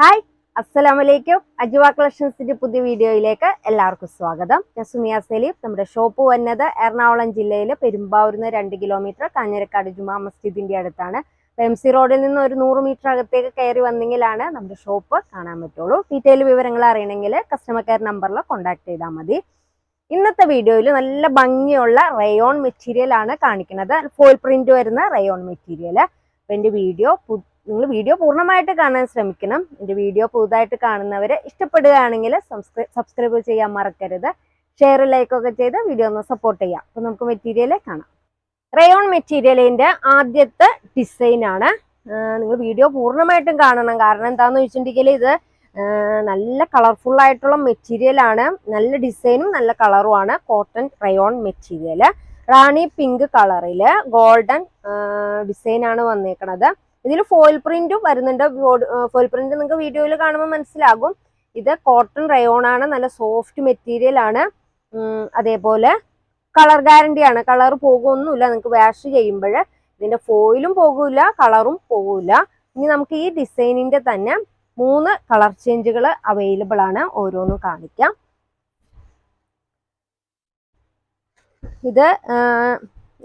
Hi അസ്സലാമു അലൈക്കും അജുവ കളക്ഷൻസിന്റെ പുതിയ വീഡിയോയിലേക്ക് എല്ലാവർക്കും സ്വാഗതം. ഞാൻ സുമിയ സലീഫ് നമ്മുടെ ഷോപ്പ് വന്നത് എറണാകുളം ജില്ലയിലെ പെരുമ്പാവൂരിന്ന് രണ്ട് കിലോമീറ്റർ കാഞ്ഞിരക്കാട് ജുമാ മസ്ജിദിന്റെ അടുത്താണ്. എം സി റോഡിൽ നിന്ന് ഒരു നൂറ് മീറ്റർ അകത്തേക്ക് കയറി വന്നെങ്കിലാണ് നമ്മുടെ ഷോപ്പ് കാണാൻ പറ്റുള്ളൂ. ഡീറ്റെയിൽ വിവരങ്ങൾ അറിയണമെങ്കിൽ കസ്റ്റമർ കെയർ നമ്പറിൽ കോൺടാക്ട് ചെയ്താൽ മതി. ഇന്നത്തെ വീഡിയോയിൽ നല്ല ഭംഗിയുള്ള റയോൺ മെറ്റീരിയൽ ആണ് കാണിക്കുന്നത്. ഫോയിൽ പ്രിന്റ് വരുന്ന റയോൺ മെറ്റീരിയൽ എന്റെ വീഡിയോ നിങ്ങൾ വീഡിയോ പൂർണമായിട്ട് കാണാൻ ശ്രമിക്കണം. എന്റെ വീഡിയോ പുതുതായിട്ട് കാണുന്നവർ ഇഷ്ടപ്പെടുകയാണെങ്കിൽ സബ്സ്ക്രൈബ് ചെയ്യാൻ മറക്കരുത്. ഷെയർ ലൈക്കൊക്കെ ചെയ്ത് വീഡിയോ ഒന്ന് സപ്പോർട്ട് ചെയ്യാം. അപ്പം നമുക്ക് മെറ്റീരിയൽ കാണാം. റയോൺ മെറ്റീരിയലിന്റെ ആദ്യത്തെ ഡിസൈനാണ് നിങ്ങൾ വീഡിയോ പൂർണമായിട്ടും കാണണം. കാരണം എന്താണെന്ന് വെച്ചിട്ടുണ്ടെങ്കിൽ ഇത് നല്ല കളർഫുൾ ആയിട്ടുള്ള മെറ്റീരിയലാണ് നല്ല ഡിസൈനും നല്ല കളറുമാണ് cotton rayon material rani pink കളറിൽ ഗോൾഡൻ ഡിസൈനാണ് വന്നേക്കണത്. ഇതിൽ ഫോയിൽ പ്രിന്റും വരുന്നുണ്ട്. ഫോയിൽ പ്രിന്റ് നിങ്ങൾക്ക് വീഡിയോയിൽ കാണുമ്പോൾ മനസ്സിലാകും. ഇത് കോട്ടൺ റയോൺ ആണ്. നല്ല സോഫ്റ്റ് മെറ്റീരിയൽ ആണ്. അതേപോലെ കളർ ഗ്യാരണ്ടി ആണ്. കളർ പോകുമൊന്നുമില്ല നിങ്ങൾക്ക് വാഷ് ചെയ്യുമ്പോൾ ഇതിന്റെ ഫോയിലും പോകില്ല കളറും പോകില്ല ഇനി നമുക്ക് ഈ ഡിസൈനിന്റെ തന്നെ മൂന്ന് കളർ ചേഞ്ചുകൾ അവൈലബിൾ ആണ്. ഓരോന്നും കാണിക്കാം. ഇത്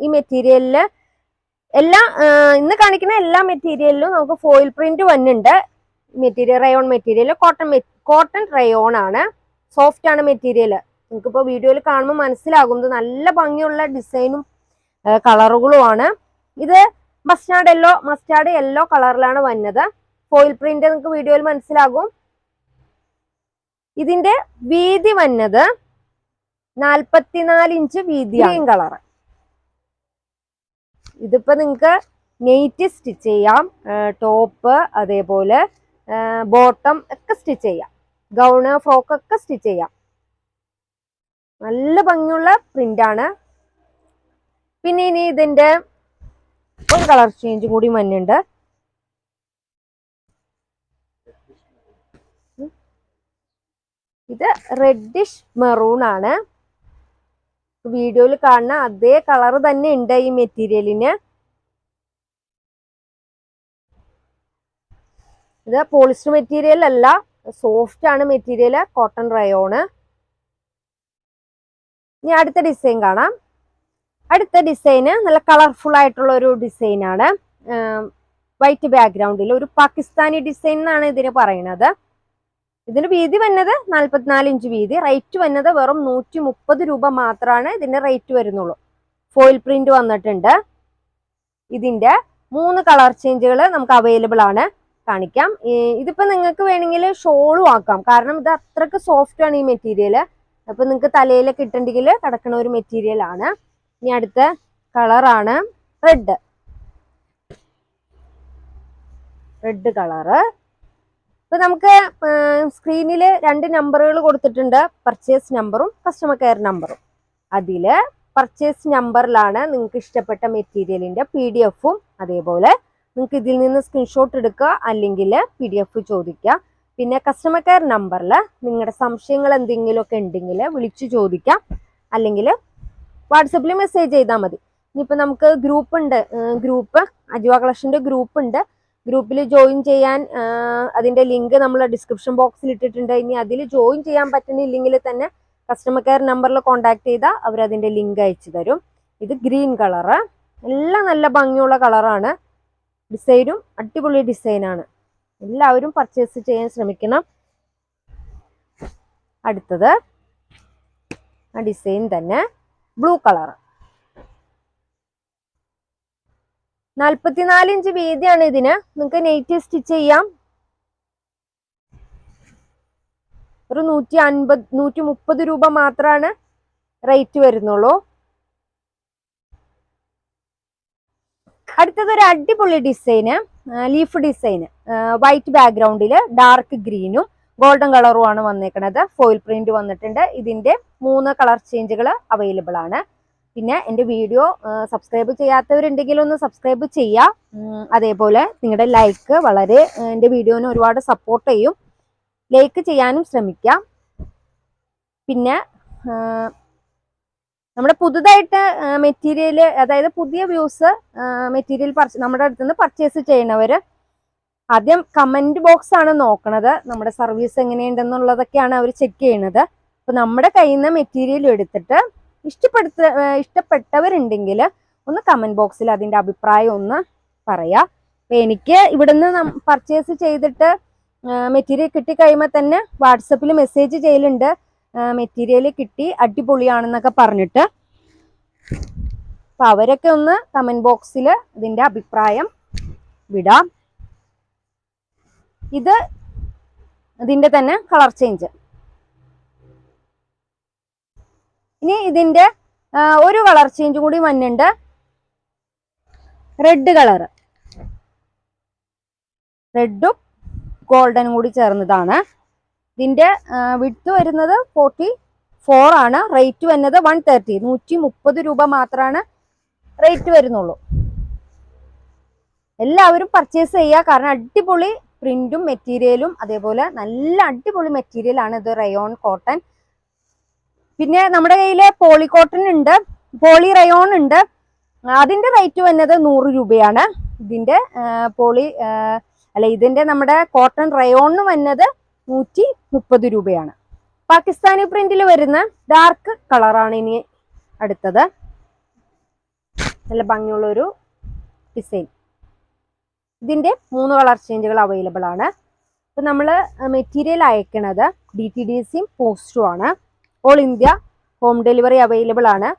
ഈ മെറ്റീരിയലിൽ എല്ലാ ഇന്ന് കാണിക്കുന്ന എല്ലാ മെറ്റീരിയലിലും നമുക്ക് ഫോയിൽ പ്രിന്റ് വന്നിട്ടുണ്ട്. Material rayon material cotton cotton rayon ആണ്. സോഫ്റ്റ് ആണ് മെറ്റീരിയൽ നിങ്ങൾക്കിപ്പോൾ വീഡിയോയിൽ കാണുമ്പോൾ മനസ്സിലാകും നല്ല ഭംഗിയുള്ള ഡിസൈനും കളറുകളും ആണ്. ഇത് മസ്റ്റാർഡ് യെല്ലോ മസ്റ്റാർഡ് യെല്ലോ കളറിലാണ് വന്നത്. ഫോയിൽ പ്രിന്റ് നിങ്ങൾക്ക് വീഡിയോയിൽ മനസ്സിലാകും. ഇതിന്റെ വീതി വന്നത് നാൽപ്പത്തിനാല് ഇഞ്ച് വീതി കളർ ഇതിപ്പോ നിങ്ങൾക്ക് നെയ്റ്റ് സ്റ്റിച്ച് ചെയ്യാം. ടോപ്പ് അതേപോലെ ബോട്ടം ഒക്കെ സ്റ്റിച്ച് ചെയ്യാം. ഗൗണ് ഫ്രോക്ക് ഒക്കെ സ്റ്റിച്ച് ചെയ്യാം. നല്ല ഭംഗിയുള്ള പ്രിന്റ് ആണ്. പിന്നെ ഇനി ഇതിന്റെ ഒരു കളർ ചേഞ്ച് കൂടി വന്നിട്ടുണ്ട്. ഇത് റെഡിഷ് മെറൂൺ ആണ്. വീഡിയോയിൽ കാണുന്ന അതേ കളർ തന്നെ ഉണ്ട് ഈ മെറ്റീരിയലിന്. ഇത് പോളിസ്റ്റർ മെറ്റീരിയൽ അല്ല സോഫ്റ്റ് ആണ് മെറ്റീരിയൽ കോട്ടൺ റയോണ്. ഇനി അടുത്ത ഡിസൈൻ കാണാം. അടുത്ത ഡിസൈന് നല്ല കളർഫുൾ ആയിട്ടുള്ള ഒരു ഡിസൈനാണ്. വൈറ്റ് ബാക്ക്ഗ്രൗണ്ടിൽ ഒരു പാകിസ്ഥാനി ഡിസൈൻ എന്നാണ് ഇതിന് പറയുന്നത്. ഇതിന്റെ വീതി വന്നത് നാൽപ്പത്തിനാല് ഇഞ്ച് വീതി. റേറ്റ് വന്നത് വെറും നൂറ്റി മുപ്പത് രൂപ മാത്രമാണ് ഇതിന്റെ റേറ്റ് വരുന്നുള്ളൂ. ഫോയിൽ പ്രിന്റ് വന്നിട്ടുണ്ട്. ഇതിന്റെ മൂന്ന് കളർ ചേഞ്ചുകൾ നമുക്ക് അവൈലബിൾ ആണ്. കാണിക്കാം. ഇതിപ്പോ നിങ്ങൾക്ക് വേണമെങ്കിൽ ഷോളും ആക്കാം. കാരണം ഇത് അത്രയ്ക്ക് സോഫ്റ്റ് ആണ് ഈ മെറ്റീരിയൽ അപ്പൊ നിങ്ങൾക്ക് തലയിലൊക്കെ ഇട്ടുണ്ടെങ്കിൽ കിടക്കുന്ന ഒരു മെറ്റീരിയൽ ആണ്. ഇനി അടുത്ത കളറാണ് റെഡ് റെഡ് കളറ് ഇപ്പൊ നമുക്ക് സ്ക്രീനിൽ രണ്ട് നമ്പറുകൾ കൊടുത്തിട്ടുണ്ട്. പർച്ചേസ് നമ്പറും കസ്റ്റമർ കെയർ നമ്പറും അതിൽ പർച്ചേസ് നമ്പറിലാണ് നിങ്ങൾക്ക് ഇഷ്ടപ്പെട്ട മെറ്റീരിയലിന്റെ പി ഡി എഫും അതേപോലെ നിങ്ങൾക്ക് ഇതിൽ നിന്ന് സ്ക്രീൻഷോട്ട് എടുക്കുക അല്ലെങ്കിൽ പി ഡി എഫ് ചോദിക്കുക. പിന്നെ കസ്റ്റമർ കെയർ നമ്പറിൽ നിങ്ങളുടെ സംശയങ്ങൾ എന്തെങ്കിലുമൊക്കെ ഉണ്ടെങ്കിൽ വിളിച്ചു ചോദിക്കാം. അല്ലെങ്കിൽ വാട്സപ്പിൽ മെസ്സേജ് ചെയ്താൽ മതി. ഇനിയിപ്പോൾ നമുക്ക് ഗ്രൂപ്പ് ഉണ്ട് ഗ്രൂപ്പ് അജുവ കളക്ഷന്റെ ഗ്രൂപ്പ് ഉണ്ട്. ഗ്രൂപ്പിൽ ജോയിൻ ചെയ്യാൻ അതിന്റെ ലിങ്ക് നമ്മൾ ഡിസ്ക്രിപ്ഷൻ ബോക്സിൽ ഇട്ടിട്ടുണ്ട്. ഇനി അതിൽ ജോയിൻ ചെയ്യാൻ പറ്റുന്നില്ലെങ്കിൽ തന്നെ കസ്റ്റമർ കെയർ നമ്പറിൽ കോൺടാക്ട് ചെയ്താൽ അവർ അതിന്റെ ലിങ്ക് അയച്ചു തരും. ഇത് ഗ്രീൻ കളറ് എല്ലാം നല്ല ഭംഗിയുള്ള കളറാണ് ഡിസൈനും അടിപൊളി ഡിസൈനാണ് എല്ലാവരും പർച്ചേസ് ചെയ്യാൻ ശ്രമിക്കണം. അടുത്തത് ആ ഡിസൈൻ തന്നെ ബ്ലൂ കളർ. നാൽപ്പത്തിനാല് ഇഞ്ച് വീതിയാണ് ഇതിന്. നിങ്ങൾക്ക് നെയ്റ്റ് സ്റ്റിച്ച് ചെയ്യാം. ഒരു നൂറ്റി അൻപത് നൂറ്റി മുപ്പത് രൂപ മാത്രമാണ് റേറ്റ് വരുന്നുള്ളൂ. അടുത്തത് ഒരു അടിപൊളി ഡിസൈന് ലീഫ് ഡിസൈന്. വൈറ്റ് ബാക്ക്ഗ്രൗണ്ടിൽ ഡാർക്ക് ഗ്രീനും ഗോൾഡൻ കളറുമാണ് വന്നേക്കുന്നത് ഫോയിൽ പ്രിന്റ് വന്നിട്ടുണ്ട്. ഇതിന്റെ മൂന്ന് കളർ ചേഞ്ചുകൾ അവൈലബിൾ ആണ് പിന്നെ എന്റെ വീഡിയോ സബ്സ്ക്രൈബ് ചെയ്യാത്തവരുണ്ടെങ്കിൽ ഒന്ന് സബ്സ്ക്രൈബ് ചെയ്യുക അതേപോലെ നിങ്ങളുടെ ലൈക്ക് വളരെ എന്റെ വീഡിയോനെ ഒരുപാട് സപ്പോർട്ട് ചെയ്യും. ലൈക്ക് ചെയ്യാനും ശ്രമിക്കാം. പിന്നെ നമ്മുടെ പുതുതായിട്ട് മെറ്റീരിയൽ അതായത് പുതിയ വ്യൂസ് മെറ്റീരിയൽ നമ്മുടെ അടുത്ത് നിന്ന് പർച്ചേസ് ചെയ്യണവർ ആദ്യം കമന്റ് ബോക്സ് ആണ് നോക്കണത്. നമ്മുടെ സർവീസ് എങ്ങനെയുണ്ടെന്നുള്ളതൊക്കെയാണ് അവർ ചെക്ക് ചെയ്യണത് അപ്പോൾ നമ്മുടെ കയ്യിൽ നിന്ന് മെറ്റീരിയൽ എടുത്തിട്ട് ഇഷ്ടപ്പെടുത്ത ഇഷ്ടപ്പെട്ടവരുണ്ടെങ്കിൽ ഒന്ന് കമന്റ് ബോക്സിൽ അതിന്റെ അഭിപ്രായം ഒന്ന് പറയാം. അപ്പം എനിക്ക് ഇവിടുന്ന് പർച്ചേസ് ചെയ്തിട്ട് മെറ്റീരിയൽ കിട്ടി കഴിയുമ്പോൾ തന്നെ വാട്സപ്പിൽ മെസ്സേജ് ചെയ്യലുണ്ട്. മെറ്റീരിയൽ കിട്ടി അടിപൊളിയാണെന്നൊക്കെ പറഞ്ഞിട്ട്. അപ്പം അവരൊക്കെ ഒന്ന് കമന്റ് ബോക്സിൽ ഇതിന്റെ അഭിപ്രായം വിടാം. ഇത് ഇതിന്റെ തന്നെ കളർ ചേഞ്ച് ഇനി ഇതിന്റെ ഒരു കളർ ചേഞ്ച് കൂടി വന്നിട്ടുണ്ട് റെഡ് കളർ റെഡും ഗോൾഡനും കൂടി ചേർന്നതാണ്. ഇതിന്റെ വിട്ട് വരുന്നത് ഫോർട്ടി ഫോർ ആണ്. റേറ്റ് വരുന്നത് വൺ തേർട്ടി നൂറ്റി മുപ്പത് രൂപ മാത്രമാണ് റേറ്റ് വരുന്നുള്ളൂ. എല്ലാവരും പർച്ചേസ് ചെയ്യുക കാരണം അടിപൊളി പ്രിന്റും മെറ്റീരിയലും അതേപോലെ നല്ല അടിപൊളി മെറ്റീരിയലാണ് ഇത് റയോൺ കോട്ടൺ പിന്നെ നമ്മുടെ കയ്യിൽ പോളി കോട്ടൺ ഉണ്ട് പോളി റയോൺ ഉണ്ട്. അതിന്റെ റേറ്റ് വന്നത് നൂറ് രൂപയാണ്. ഇതിന്റെ പോളി അല്ല ഇതിന്റെ നമ്മുടെ കോട്ടൺ റയോണിന് വന്നത് നൂറ്റി മുപ്പത് രൂപയാണ്. പാകിസ്ഥാനി പ്രിന്റിൽ വരുന്ന ഡാർക്ക് കളറാണ് ഇനി അടുത്തത്. നല്ല ഭംഗിയുള്ളൊരു ഡിസൈൻ ഇതിന്റെ മൂന്ന് കളർ ചേഞ്ചുകൾ അവൈലബിൾ ആണ്. ഇപ്പം നമ്മൾ മെറ്റീരിയൽ അയക്കണത് ഡി ടി ഡി സിയും പോസ്റ്റും ആണ്. All India home delivery available ആണ്.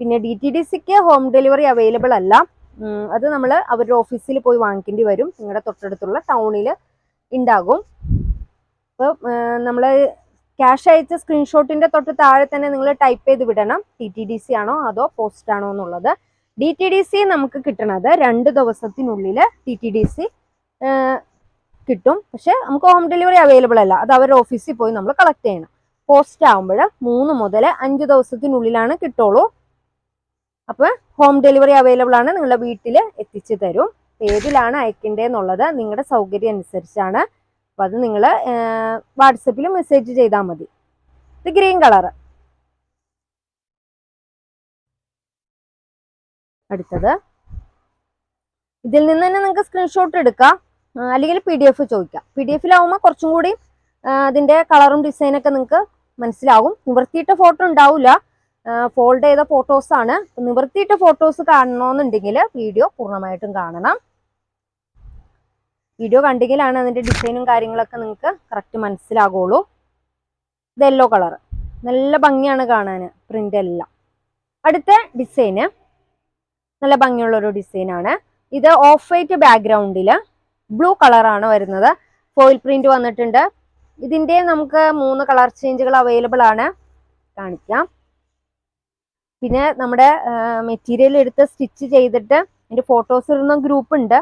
പിന്നെ ഡി ടി ഡി സിക്ക് ഹോം ഡെലിവറി അവൈലബിൾ അല്ല. അത് നമ്മൾ അവരുടെ ഓഫീസിൽ പോയി വാങ്ങിക്കേണ്ടി വരും. നിങ്ങളുടെ തൊട്ടടുത്തുള്ള ടൗണിൽ ഉണ്ടാകും അപ്പോൾ നമ്മൾ ക്യാഷ് അയച്ച സ്ക്രീൻഷോട്ടിന്റെ തൊട്ട് താഴെ തന്നെ നിങ്ങൾ ടൈപ്പ് ചെയ്ത് വിടണം. ടി ടി ഡി സി ആണോ അതോ പോസ്റ്റ് ആണോ എന്നുള്ളത്. ഡി ടി ഡി സി നമുക്ക് കിട്ടണത് രണ്ട് ദിവസത്തിനുള്ളിൽ ടി ടി ഡി സി കിട്ടും. പക്ഷെ നമുക്ക് ഹോം ഡെലിവറി അവൈലബിൾ അല്ല. അത് അവരുടെ ഓഫീസിൽ പോയി നമ്മൾ കളക്ട് ചെയ്യണം. പോസ്റ്റ് ആകുമ്പോൾ മൂന്ന് മുതൽ അഞ്ച് ദിവസത്തിനുള്ളിലാണ് കിട്ടുള്ളൂ. അപ്പൊ ഹോം ഡെലിവറി അവൈലബിൾ ആണ്. നിങ്ങളുടെ വീട്ടിൽ എത്തിച്ചു തരും. ഏതിലാണ് അയക്കേണ്ടതെന്നുള്ളത് നിങ്ങളുടെ സൗകര്യം അനുസരിച്ചാണ്. അപ്പൊ അത് നിങ്ങൾ വാട്സപ്പിൽ മെസ്സേജ് ചെയ്താൽ മതി. ഇത് ഗ്രീൻ കളർ അടുത്തത്. ഇതിൽ നിന്ന് തന്നെ നിങ്ങൾക്ക് സ്ക്രീൻഷോട്ട് എടുക്കാം. അല്ലെങ്കിൽ പി ഡി എഫ് ചോദിക്കാം പി ഡി എഫിലാവുമ്പോൾ കുറച്ചും കൂടി അതിന്റെ കളറും ഡിസൈനൊക്കെ നിങ്ങൾക്ക് മനസ്സിലാവും നിവർത്തിയിട്ട ഫോട്ടോ ഉണ്ടാവില്ല ഫോൾഡ് ചെയ്ത ഫോട്ടോസ് ആണ്. നിവർത്തിയിട്ട ഫോട്ടോസ് കാണണമെന്നുണ്ടെങ്കിൽ വീഡിയോ പൂർണമായിട്ടും കാണണം. വീഡിയോ കണ്ടെങ്കിലാണ് അതിന്റെ ഡിസൈനും കാര്യങ്ങളൊക്കെ നിങ്ങൾക്ക് കറക്റ്റ് മനസ്സിലാകുള്ളൂ. ഇത് യെല്ലോ കളർ നല്ല ഭംഗിയാണ് കാണാൻ പ്രിന്റ് എല്ലാം. അടുത്ത ഡിസൈന് നല്ല ഭംഗിയുള്ള ഒരു ഡിസൈനാണ് ഇത് ഓഫ് വൈറ്റ് ബാക്ക്ഗ്രൗണ്ടിൽ ബ്ലൂ കളറാണ് വരുന്നത്. ഫോയിൽ പ്രിന്റ് വന്നിട്ടുണ്ട്. ഇതിന്റെ നമുക്ക് മൂന്ന് കളർ ചേഞ്ചുകൾ അവൈലബിൾ ആണ്. കാണിക്കാം. പിന്നെ നമ്മുടെ മെറ്റീരിയൽ എടുത്ത് സ്റ്റിച്ച് ചെയ്തിട്ട് അതിന്റെ ഫോട്ടോസ് ഇടുന്ന ഗ്രൂപ്പ് ഉണ്ട്.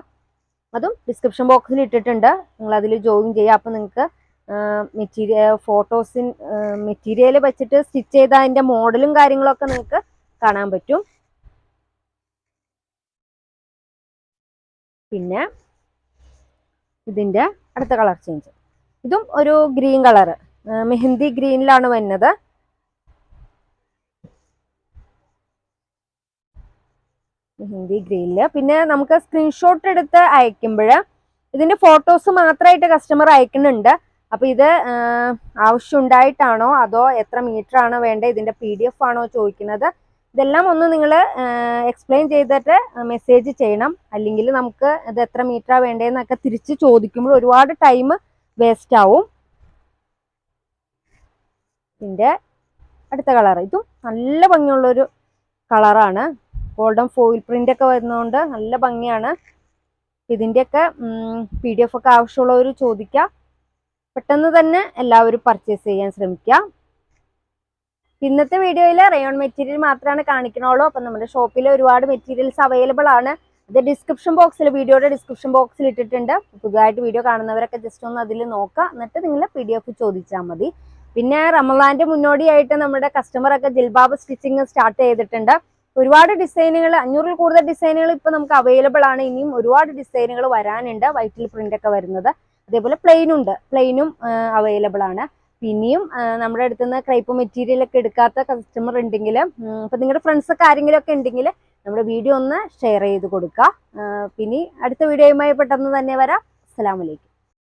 അതും ഡിസ്ക്രിപ്ഷൻ ബോക്സിൽ ഇട്ടിട്ടുണ്ട്. നിങ്ങൾ അതിൽ ജോയിൻ ചെയ്യുക. അപ്പം നിങ്ങൾക്ക് മെറ്റീരിയൽ ഫോട്ടോസിൻ മെറ്റീരിയൽ വെച്ചിട്ട് സ്റ്റിച്ച് ചെയ്ത അതിന്റെ മോഡലും കാര്യങ്ങളൊക്കെ നിങ്ങൾക്ക് കാണാൻ പറ്റും. പിന്നെ ഇതിന്റെ അടുത്ത കളർ ചേഞ്ച് ഇതും ഒരു ഗ്രീൻ കളർ മെഹന്തി ഗ്രീനിലാണ് വരുന്നത്. മെഹന്തി ഗ്രീനിൽ. പിന്നെ നമുക്ക് സ്ക്രീൻഷോട്ട് എടുത്ത് അയക്കുമ്പോൾ ഇതിന്റെ ഫോട്ടോസ് മാത്രമായിട്ട് കസ്റ്റമർ അയക്കുന്നുണ്ട്. അപ്പൊ ഇത് ആവശ്യം ആവശ്യമുണ്ടായിട്ടാണോ? അതോ എത്ര മീറ്റർ ആണോ വേണ്ടത്? ഇതിന്റെ പി ഡി എഫ് ആണോ ചോദിക്കുന്നത്? ഇതെല്ലാം ഒന്ന് നിങ്ങൾ എക്സ്പ്ലെയിൻ ചെയ്തിട്ട് മെസ്സേജ് ചെയ്യണം. അല്ലെങ്കിൽ നമുക്ക് ഇത് എത്ര മീറ്ററാണ് വേണ്ടതെന്നൊക്കെ തിരിച്ച് ചോദിക്കുമ്പോൾ ഒരുപാട് ടൈം വേസ്റ്റ് ആവും. ഇതിന്റെ അടുത്ത കളർ ഇതും നല്ല ഭംഗിയുള്ളൊരു കളറാണ് ഗോൾഡൻ ഫോയിൽ പ്രിന്റ് ഒക്കെ വരുന്നതുകൊണ്ട് നല്ല ഭംഗിയാണ്. ഇതിന്റെയൊക്കെ പി ഡി എഫ് ഒക്കെ ആവശ്യമുള്ളവർ ചോദിക്കാം. പെട്ടെന്ന് തന്നെ എല്ലാവരും പർച്ചേസ് ചെയ്യാൻ ശ്രമിക്കാം ഇന്നത്തെ വീഡിയോയിൽ റയോൺ മെറ്റീരിയൽ മാത്രമാണ് കാണിക്കണുള്ളൂ. അപ്പം നമ്മുടെ ഷോപ്പിൽ ഒരുപാട് മെറ്റീരിയൽസ് അവൈലബിൾ ആണ്. ഇത് ഡിസ്ക്രിപ്ഷൻ ബോക്സിൽ വീഡിയോയുടെ ഡിസ്ക്രിപ്ഷൻ ബോക്സിൽ ഇട്ടിട്ടുണ്ട്. പുതുതായിട്ട് വീഡിയോ കാണുന്നവരൊക്കെ ജസ്റ്റ് ഒന്ന് അതിൽ നോക്കുക എന്നിട്ട് നിങ്ങൾ പി ഡി എഫ് ചോദിച്ചാൽ മതി. പിന്നെ റമലാന്റെ മുന്നോടിയായിട്ട് നമ്മുടെ കസ്റ്റമർ ഒക്കെ ജിൽബാബ് സ്റ്റിച്ചിങ് സ്റ്റാർട്ട് ചെയ്തിട്ടുണ്ട്. ഒരുപാട് ഡിസൈനുകൾ അഞ്ഞൂറിൽ കൂടുതൽ ഡിസൈനുകൾ ഇപ്പം നമുക്ക് അവൈലബിൾ ആണ്. ഇനിയും ഒരുപാട് ഡിസൈനുകൾ വരാനുണ്ട്. വൈറ്റിൽ പ്രിന്റ് ഒക്കെ വരുന്നത്. അതേപോലെ പ്ലെയിനും ഉണ്ട്. പ്ലെയിനും അവൈലബിൾ ആണ്. പിന്നെയും നമ്മുടെ അടുത്തുനിന്ന് ക്രൈപ്പ് മെറ്റീരിയൽ ഒക്കെ എടുക്കാത്ത കസ്റ്റമർ ഉണ്ടെങ്കിൽ ഇപ്പം നിങ്ങളുടെ ഫ്രണ്ട്സൊക്കെ ആരെങ്കിലുമൊക്കെ ഉണ്ടെങ്കിൽ നമ്മുടെ വീഡിയോ ഒന്ന് ഷെയർ ചെയ്ത് കൊടുക്കുക. പിന്നെ അടുത്ത വീഡിയോയുമായി പെട്ടെന്ന് തന്നെ വരാം. അസ്സലാമലൈക്കും